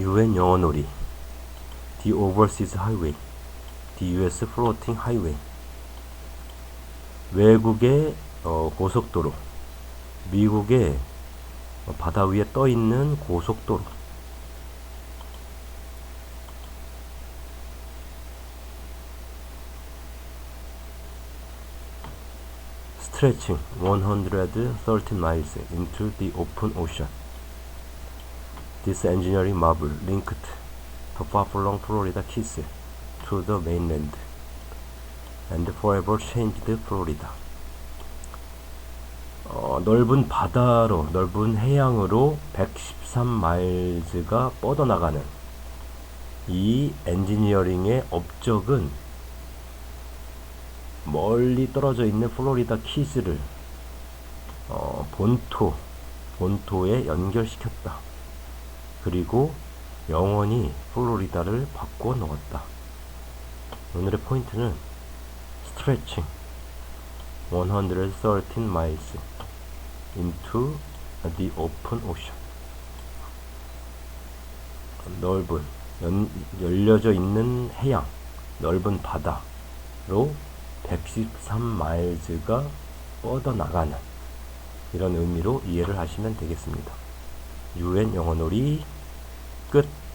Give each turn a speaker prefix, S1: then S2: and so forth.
S1: UN 영어놀이 The Overseas Highway The US Floating Highway 외국의 어, 고속도로 미국의 어, 바다 위에 떠 있는 고속도로 stretching 113 miles into the open ocean. This engineering marvel linked the far-flung Florida Keys to the mainland and forever changed Florida. 어, 넓은 바다로, 넓은 해양으로 113마일즈가 뻗어나가는 이 엔지니어링의 업적은 멀리 떨어져 있는 플로리다 키즈를 어, 본토 본토에 연결시켰다. 그리고 영원히 플로리다를 바꿔 넣었다. 오늘의 포인트는 stretching 113 miles into the open ocean. 넓은 연, 열려져 있는 해양, 넓은 바다로 113 마일즈가 뻗어나가는 이런 의미로 이해를 하시면 되겠습니다. UN 영어놀이 Good.